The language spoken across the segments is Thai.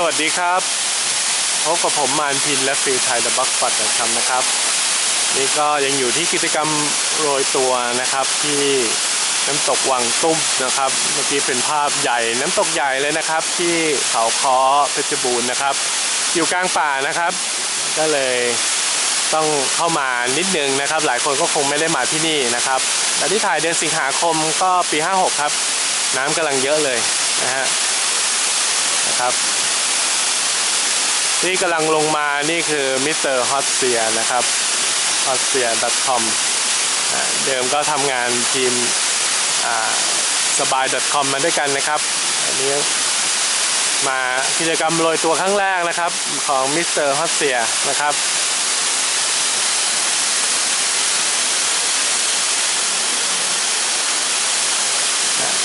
สวัสดีครับพบกับผมมานพินและฟิลไทยเดับบักฟัดนะครับนะครับ นี่ก็ยังอยู่ที่กิจกรรมโรยตัวนะครับ ที่น้ำตกวังตุ้มนะครับ เมื่อกี้เป็นภาพใหญ่น้ำตกใหญ่เลยนะครับ ที่เขาคอเพชรบูรณ์นะครับ อยู่กลางป่านะครับ ก็เลยต้องเข้ามานิดนึงนะครับ หลายคนก็คงไม่ได้มาที่นี่นะครับแต่ที่ถ่ายเดือนสิงหาคมก็ปี 56 ครับ น้ำกำลังเยอะเลยนะฮะนะครับ ที่กำลังลงมานี่คือมิสเตอร์ฮอตเซียนะครับ h o t s e a c o m เดิมก็ทำงานทีมสบาย .com มาด้วยกันนะครับ อันนี้มากิจกรรมโรยตัวครั้งแรกนะครับของมิสเตอร์ฮอตเซียนะครับ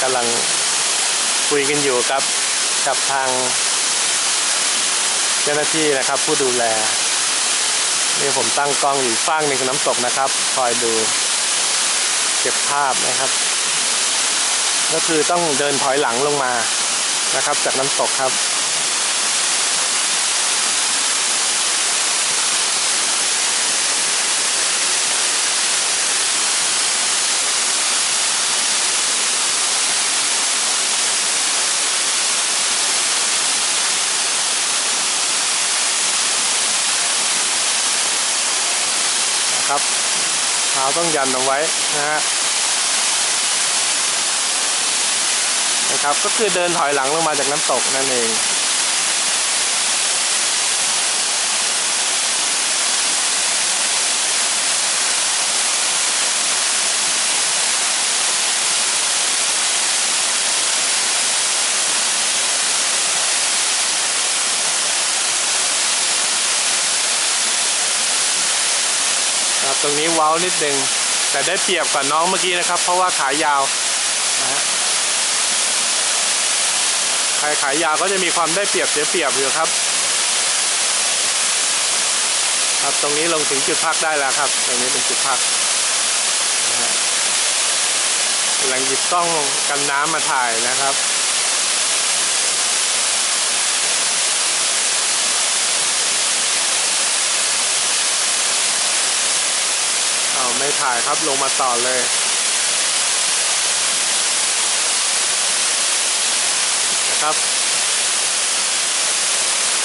กำลังคุยกันอยู่กับกับทาง เจ้าหน้าที่นะครับ ผู้ดูแล นี่ผมตั้งกล้องอยู่ฝั่งหนึ่งของน้ำตกนะครับ คอยดู เก็บภาพนะครับ ก็คือต้องเดินถอยหลังลงมานะครับ จากน้ำตกครับ นะครับเท้าต้องยันเอาไว้นะฮะนะครับ ก็คือเดินถอยหลังลงมาจากน้ำตกนั่นเอง ตรงนี้เว้านิดนึงแต่ได้เปรียบกว่าน้องเมื่อกี้นะครับ เพราะว่าขายาวนะฮะใครขายาวก็จะมีความได้เปรียบเสียเปรียบอยู่ครับ ครับตรงนี้ลงถึงจุดพักได้แล้วครับ ตรงนี้เป็นจุดพักนะฮะกำลังหยิบกล้องกันน้ำมาถ่ายนะครับ เอา ไม่ถ่ายครับลงมาต่อเลยนะครับ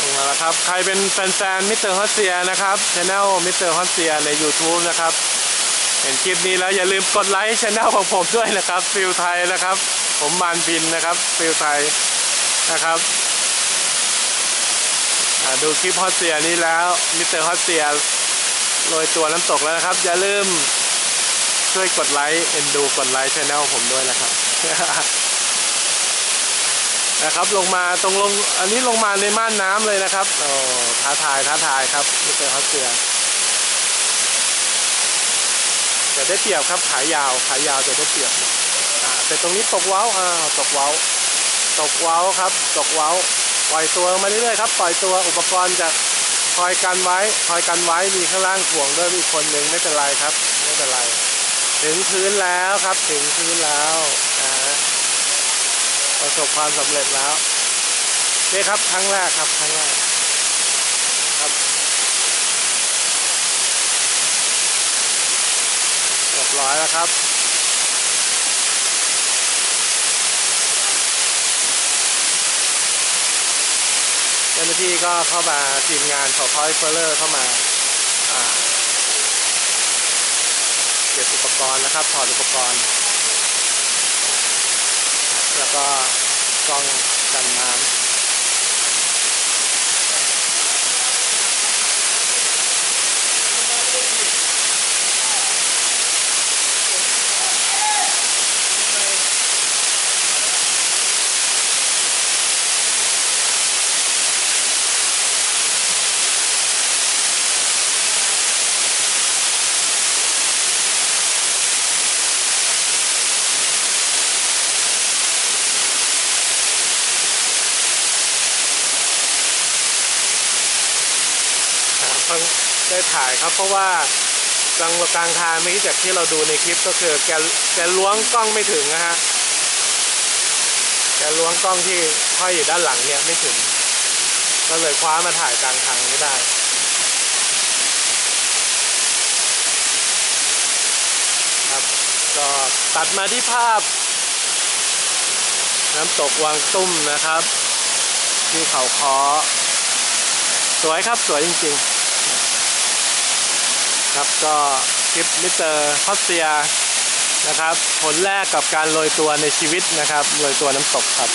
ลงมาล้วครับ ใครเป็นแฟนๆมิสเตอร์ฮอสเซียนะครับช anel มิสเตอร์ฮอสเซียใน YouTube นะครับ เห็นคลิปนี้แล้วอย่าลืมกดไลค์ช anel ของผมด้วยนะครับฟิลไทยนะครับ ผมมานบินนะครับฟิลไทยนะครับดูคลิปฮอสเซียนี้แล้วมิสเตอร์ฮอสเซีย โรยตัวน้ำตกแล้วนะครับ อย่าลืมช่วยกดไลค์เอ็นดูกดไลค์ช anel ผมด้วยนะครับ นะครับลงมาตรงลงอันนี้ลงมาในม่านน้ำเลยนะครับโอ้ท้าทายท้าทายครับนี่เป็นฮอสเซียจะได้เปรียบครับขายาวขายาวจะได้เปรียบแต่ตรงนี้ตกเว้าอ่าตกเว้า ตกเว้าครับ ตกเว้าปล่อยตัวมาเรื่อยๆครับ ปล่อยตัวอุปกรณ์จะ คอยกันไว้ คอยกันไว้มีข้างล่างห่วงด้วยมีคนหนึ่งไม่เป็นไรครับ ไม่เป็นไร ถึงพื้นแล้วครับ ถึงพื้นแล้วนะฮะประสบความสำเร็จแล้วนี่ครับครั้งแรกครับครั้งแรกครับเรียบร้อยแล้วครับ จ้าหน้าที่ก็เข้ามาทีมงานขอพอยเฟลเลอร์เข้ามาเก็บอุปกรณ์นะครับถอดอุปกรณ์ แล้วก็กล้องกันน้ำ ได้ถ่ายครับ เพราะว่ากลางกลางทางเมื่อกี้จากที่เราดูในคลิปก็คือแกแกล้วงกล้องไม่ถึงนะฮะแกล้วงกล้องที่ห้อยอยู่ด้านหลังเนี่ยไม่ถึง ก็เลยคว้ามาถ่ายกลางทางไม่ได้ครับก็ตัดมาที่ภาพ น้ำตกวังตุ้มนะครับที่เขาคอสวยครับสวยจริง ๆ ครับก็คลิปมิสเตอร์ฮอสเซียนะครับผลแรกกับการโรยตัวในชีวิตนะครับโรยตัวน้ำตกครับ